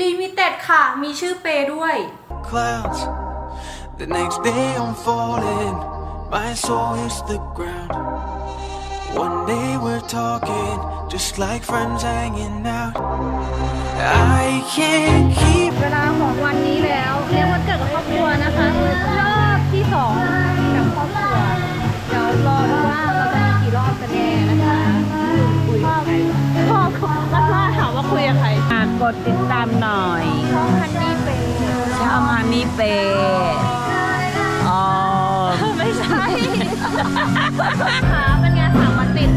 ลิมิเต็ดค่ะ มีชื่อเปย์ด้วย clouds. The next day I'm falling, my soul hits the ground. One day we're talking, just like friends hanging out. I can't keep เวลาของวันนี้แล้ว เรียกวันเกิดกับครอบครัวนะคะรอบที่สอง กกดติดตามหน่อยช่องฮันนี่เฟย์ช่องฮันนี่เปย์อ๋อ ไม่ใช่ค่ะเป็นไงสามวันติด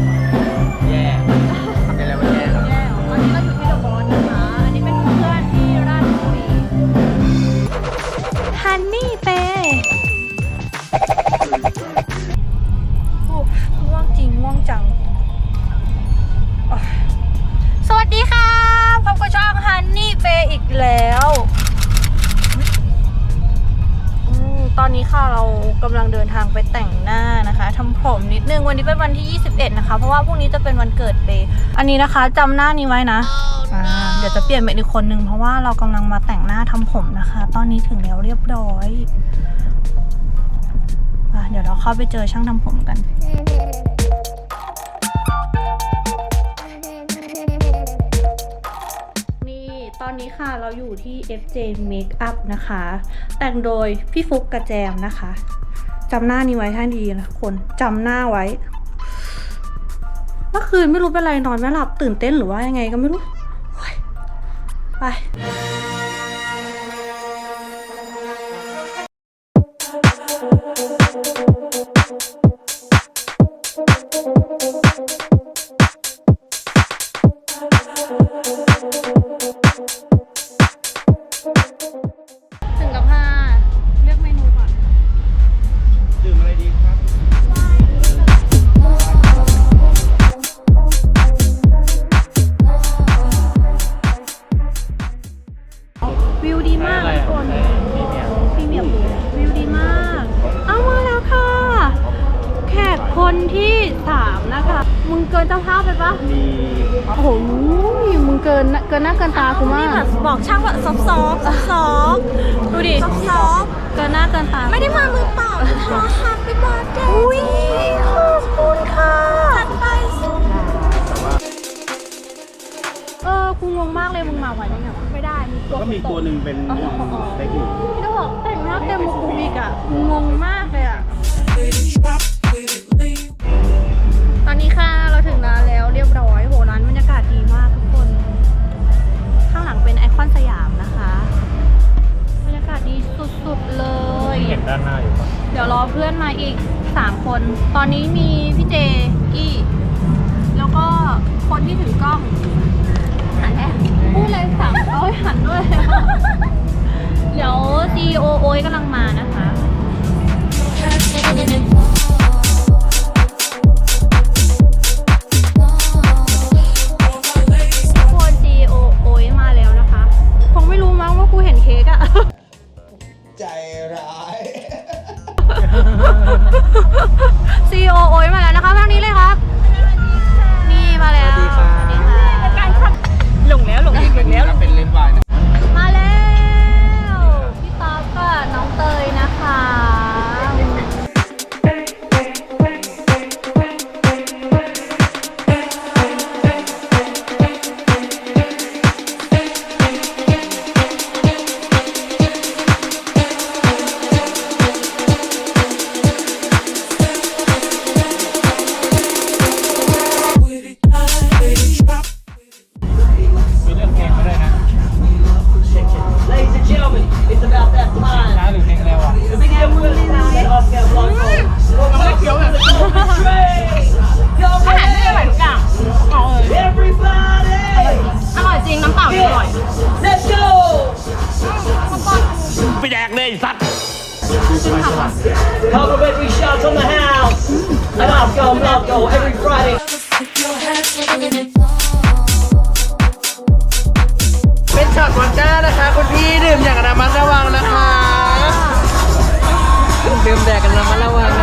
อนนี้ค่ะเรากำลังเดินทางไปแต่งหน้านะคะทำผมนิดนึงวันนี้เป็นวันที่ 21 นะคะ เพราะว่าพรุ่งนี้จะเป็นวันเกิดเบย์อันนี้นะคะจำหน้านี้ไว้นะอ่าเดี๋ยวจะเปลี่ยนเป็นอีกคนนึงเพราะว่าเรากำลังมาแต่งหน้าทำผมนะคะ ตอนนี้ถึงแล้วเรียบร้อยอะเดี๋ยวเราเข้าไปเจอช่างทำผมกัน นี้ค่ะเราอยู่ที่ FJ Makeup นะคะ แต่งโดยพี่ฟุกกระแจมนะคะจำหน้านี้ไว้ให้ดีนะคนจำหน้าไว้ เมื่อคืนไม่รู้เป็นไรนอนไม่หลับตื่นเต้นหรือว่ายังไงก็ไม่รู้ ไป เกินหน้าเกินตาไม่ได้มามือเปล่านะคะแฮปปี้เบิร์ดเดย์อุ้ยขอบคุณค่ะจัดไปเออกูงงมากเลยมึงมาไหวได้ไงวะไม่ได้มึงก็มีตัวหนึ่งเป็นเล็กอยู่พี่ต้องบอกแต่งหน้าเต็มมุกกูอีกอะกูงงมากเลยอะตอนนี้ค่ะเราถึงร้านแล้วเรียบร้อยโหร้านบรรยากาศดีมากทุกคน ข้างหลังเป็นไอคอนสยามนะคะ บรรยากาศดีสุดๆเลย เห็นด้านหน้าอยู่ปะเดี๋ยวรอเพื่อนมาอีก 3 คน ตอนนี้มีพี่เจกี้ แล้วก็คนที่ถือก ไปแดกเลยสัตว์ Complimentary shots on the house. And Oscar Blanco every Friday. เ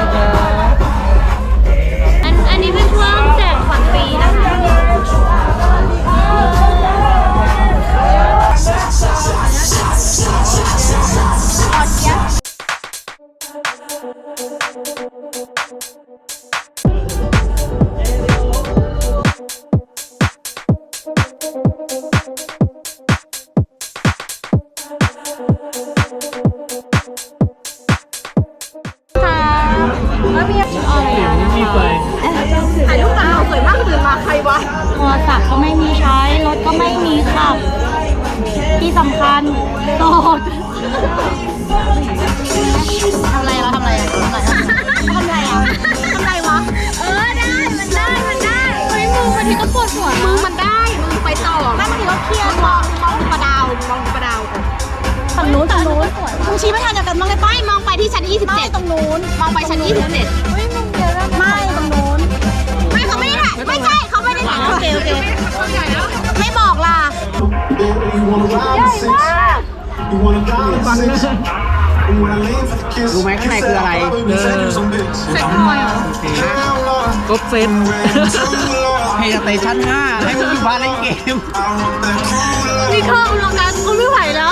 งชี้ไปทางเดียวกันมองเลยไปมองไปที่ชั้น 27 ตรงนู้น มองไปชั้น 27เฮ้ยมึงเดี๋ยวเราไม่ ตรงนู้น ไม่เขาไม่ได้ถ่ายไม่ใช่เขาไม่ได้ถ่ายโอเคโอเคไม่บอกล่ะ รู้ไหมข้างในคืออะไรเซ็กทอยเหรอครบเซ็ตเพย์สเตชั่น5ให้มึงอยู่บ้านเล่นเกม นี่เข้าลงกันกูไม่ไหวแล้ว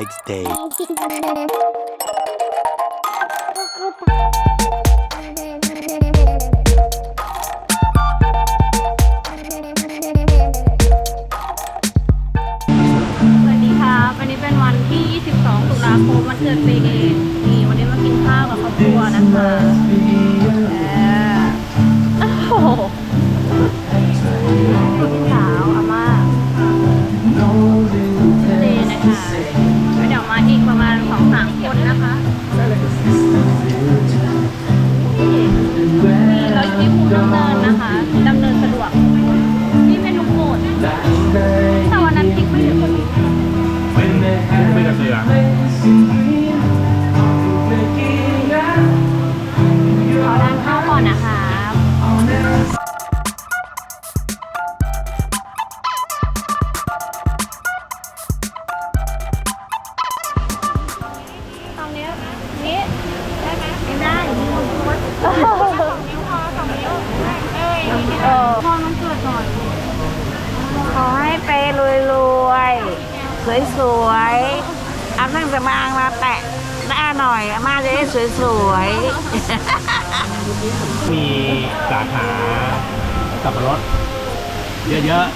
next day. รวยรวยสวยสวยๆ เอานั่งสมางมาแตะหน้าหน่อยอามาจะได้สวยสวยๆมีสาขาสับปะรดเยอะ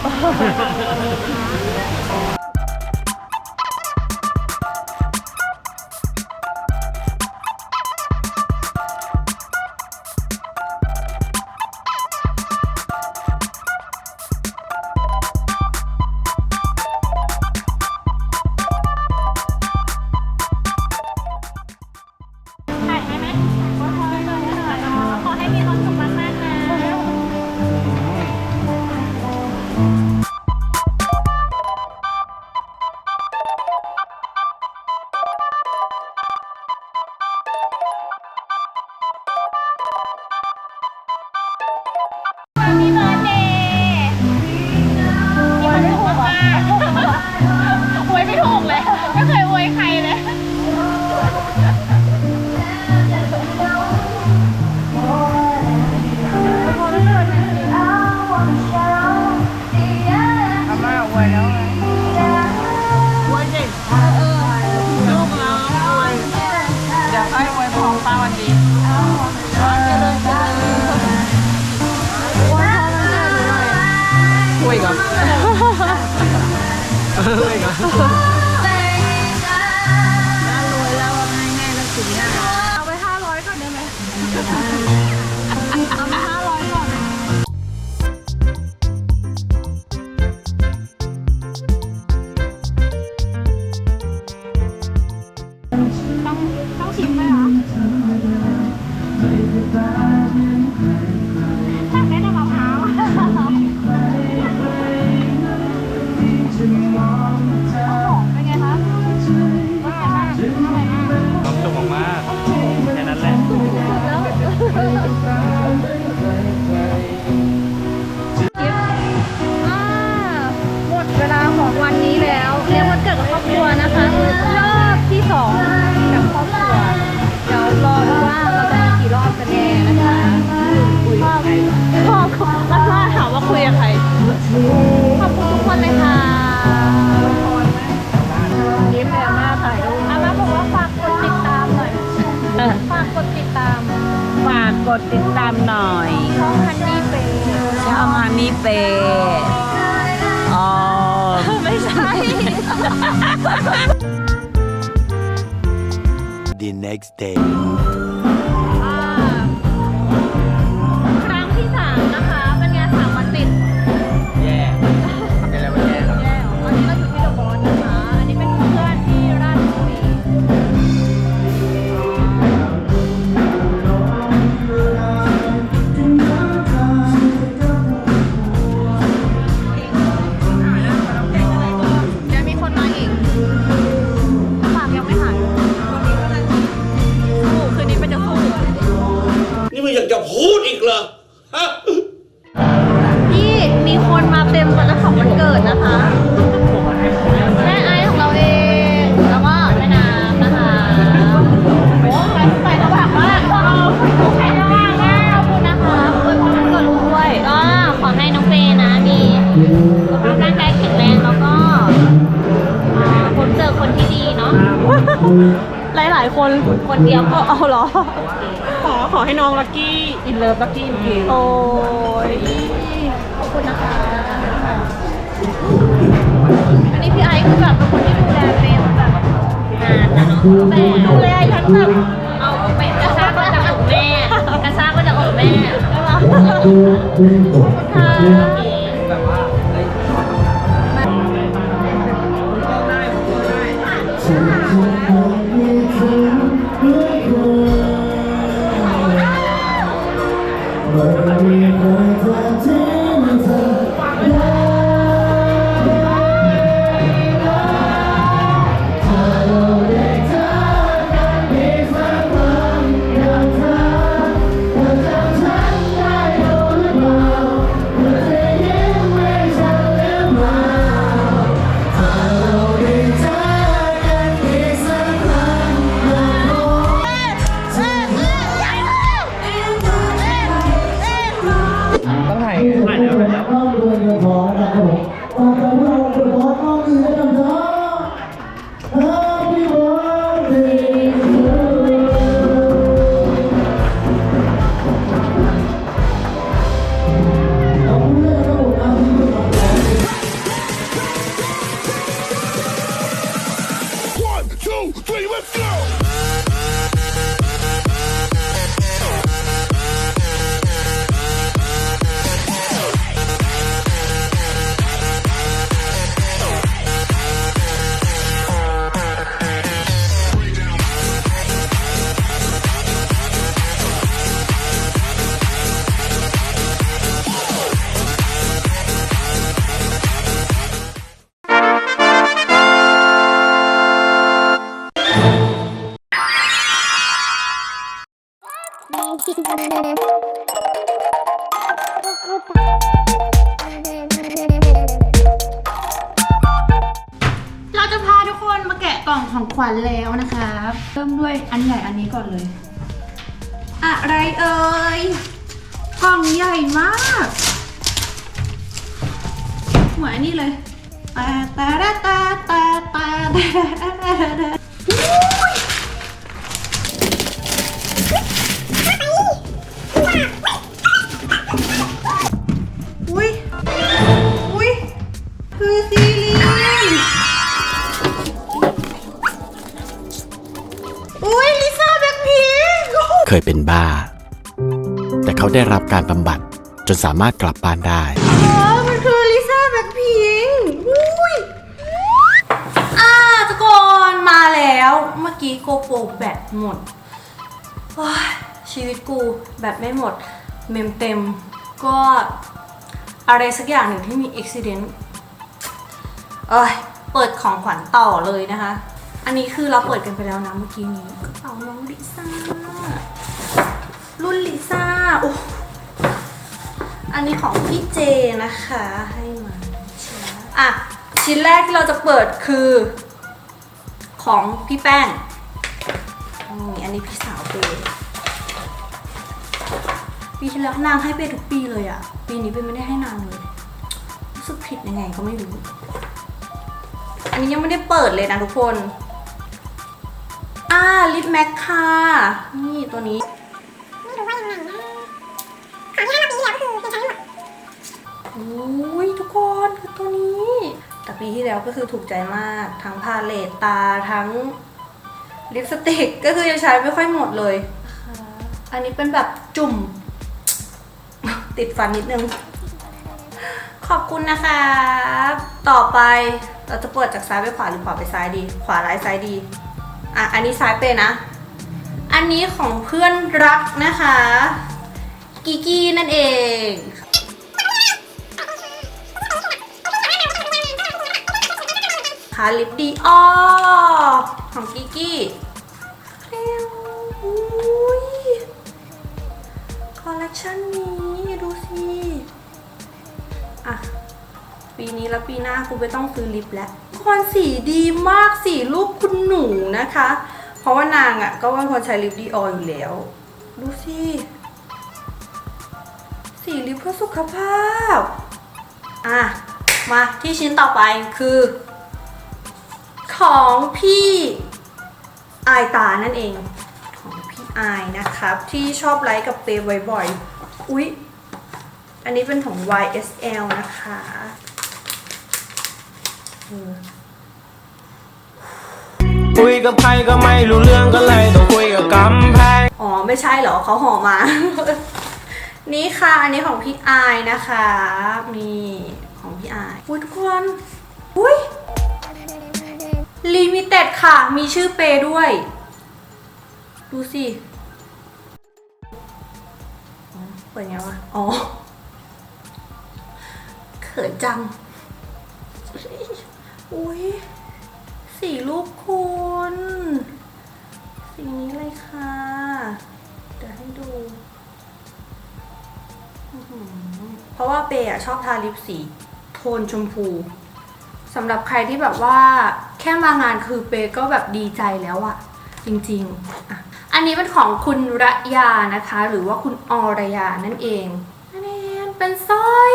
next day. สุขภาร่างกายแข็งแรงแล้วก็อ่พบเจอคนที่ดีเนาะ หลายหลายๆคนคนเดียวก็ เอาเหรอ ขอขอให้น้องลักกี้อินเลิฟลักกี้อินเกมโอ้ยขอบคุณนะคะ อันนี้พี่ไอซ์คือแบบเป็นคนที่ดูแลเมย์แบบนานนะเนาะแบบดูแลทั้งแบบเอาไปกระซ่ากมาจากอกแม่ กระซ่ากมาจากอกแม่ ขอบคุณค่ะ Thank you. เขาได้รับการบำบัดจนสามารถกลับบ้านได้ อ๋มันคืลิซ่าแบล็พิงอุ้ยอาทุกคนมาแล้ว เมื่อกี้โกโปรแบตหมดชีวิตกูแบตไม่หมด เมมเต็ม ก็อะไรสักอย่างหนึ่งที่มีอุบิเหตุเอ้ย เปิดของขวัญต่อเลยนะคะ อันนี้คือเราเปิดกันไปแล้วนะเมื่อกี้นี้กระเป๋าน้องดิซ่า รุ่นลิซ่าโอ้อันนี้ของพี่เจนะคะ ให้มาชิ้นอะ ชิ้นแรกที่เราจะเปิดคือ ของพี่แป้งนี่อันนี้พี่สาวเปย์ปีที่แล้วนางให้เปย์ทุกปีเลยอะปีนี้เปย์ไม่ได้ให้นางเลยรู้สึกผิดยังไงก็ไม่รู้ อันนี้ยังไม่ได้เปิดเลยนะทุกคน อ่าลิปแม็กค่ะ นี่ตัวนี้ โอ้ยทุกคนคือตัวนี้ แต่ปีที่แล้วก็คือถูกใจมาก ทั้งพาเลตตาทั้งลิปสติกก็คือยังใช้ไม่ค่อยหมดเลย อันนี้เป็นแบบจุ่ม ติดฟันนิดนึง ขอบคุณนะคะต่อไปเราจะเปิดจากซ้ายไปขวาหรือขวาไปซ้ายดี ขวาร้ายซ้ายดี อะ อันนี้ซ้ายเป็นนะ อันนี้ของเพื่อนรักนะคะกิกี้นั่นเองคาลิปดีออของกิกี้คอลเลคชันนี้ดูสิอะปีนี้แล้วปีหน้าคุณไม่ต้องซื้อลิปแล้วคอนสีดีมากสีรูปคุณหนูนะคะ เพราะว่านางอะ ก็เป็นคนใช้ลิปดีออยอยู่แล้ว ดูสิสีลิปเพื่อสุขภาพ อะ มาที่ชิ้นต่อไปคือ ของพี่อายตานั่นเอง ของพี่อายนะครับ ที่ชอบไลค์กับเปย์บ่อยๆอุ๊ย อันนี้เป็นของ YSL นะคะ คุยกับใครก็ไม่รู้เรื่องก็เลยต้องคุยกับกำแพงอ๋อไม่ใช่เหรอเขาห่อมา นี่ค่ะ อันนี้ของพี่อายนะคะนี่ของพี่อายอุ้ยทุกคนอุ้ยลิมิเต็ดค่ะ มีชื่อเปย์ด้วย ดูสิอ๋อเปิดไงวะ อ๋อ เขินจัง อุ้ย สีรูปคุณสีนี้เลยค่ะ เดี๋ยวให้ดูเพราะว่าเปย์อะชอบทาลิปสีโทนชมพูสำหรับใครที่แบบว่าแค่มางานคือเปย์ก็แบบดีใจแล้วอะจริงๆอะอันนี้เป็นของคุณระยานะคะ หรือว่าคุณอรยานั่นเองอันนี้เป็นสร้อย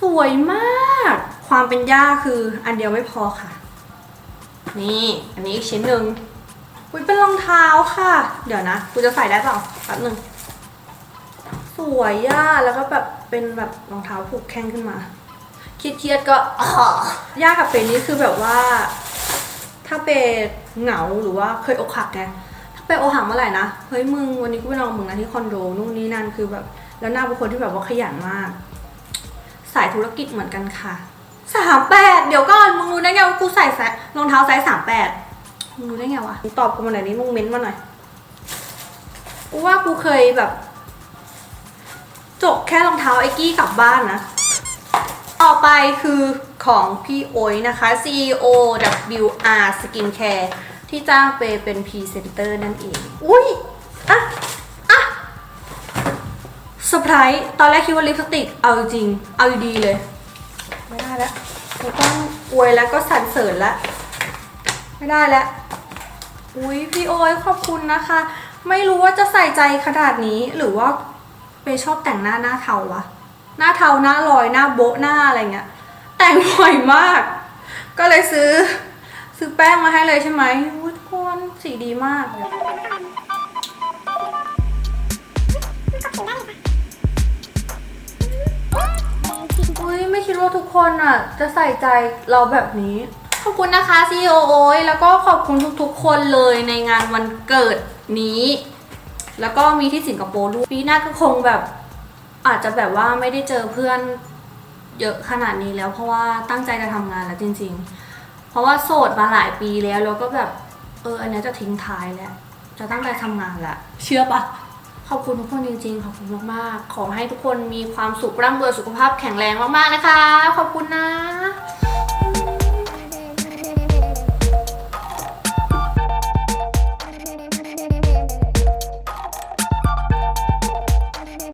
สวยมาก ความเป็นย่าคืออันเดียวไม่พอค่ะ นี่ อันนี้อีกชิ้นหนึ่งอุ้ยเป็นรองเท้าค่ะ เดี๋ยวนะกูจะใส่ได้เปล่าแป๊บหนึ่งสวยย่าแล้วก็แบบเป็นแบบรองเท้าผูกแข้งขึ้นมาเครียดๆก็อ่อย่ากับเปนนี่คือแบบว่า ถ้าเปเหงาหรือว่าเคยอกหักไงถ้าเปอกหักเมื่อไหร่นะเฮ้ยมึงวันนี้กูไปนอนมึงนะที่คอนโดนู่นนี่นั่นคือแบบ แล้วหน้าเป็นคนที่แบบว่าขยันมาก สายธุรกิจเหมือนกันค่ะ สามแปดเดี๋ยวก่อนมึงรู้ได้ไงว่ากูใส่ไซส์รองเท้าไซส์สามแปดมึงรู้ได้ไงวะมึงตอบกูมาหน่อยนี้มึงเม้นต์มาหน่อยกูว่ากูเคยแบบ จกแค่รองเท้าไอ้กี้กลับบ้านนะ ต่อไปคือของพี่โอยนะคะ CEO WR Skincare ที่จ้างเปย์เป็นพรีเซนเตอร์นั่นเอง อุ้ยอะอะเซอร์ไพรส์ตอนแรกคิดว่าลิปสติก เอาจริง เอาดีๆเลยไม่ได้ แล้วกูต้องอวยแล้วก็สรรเสริญแล้วไม่ได้แล้วอุ้ยพี่โอ้ยขอบคุณนะคะ ไม่รู้ว่าจะใส่ใจขนาดนี้หรือว่าไปชอบแต่งหน้าหน้าเทาวะหน้าเทาหน้าลอยหน้าโบ๊ะหน้าอะไรเงี้ย แต่งบ่อยมาก ก็เลยซื้อ ซื้อแป้งมาให้เลยใช่ไหมอุ้ยทุกคนสีดีมากอุ้ย ไม่คิดว่าทุกคนอะ จะใส่ใจเราแบบนี้ ขอบคุณนะคะ CEO โอยแล้วก็ขอบคุณทุกๆ คนเลยในงานวันเกิดนี้ แล้วก็มีที่สิงคโปร์ด้วยปีหน้าก็คงแบบ อาจจะแบบว่าไม่ได้เจอเพื่อนเยอะขนาดนี้แล้วเพราะว่าตั้งใจจะทำงานแล้วจริง ๆ เพราะว่าโสดมาหลายปีแล้วแล้วก็แบบเอออันนี้จะทิ้งท้ายแล้ว จะตั้งใจทำงานละเชื่อปะ ขอบคุณทุกคนจริงๆ ขอบคุณมากๆ ขอให้ทุกคนมีความสุขร่ำรวยสุขภาพแข็งแรงมากๆนะคะ ขอบคุณนะ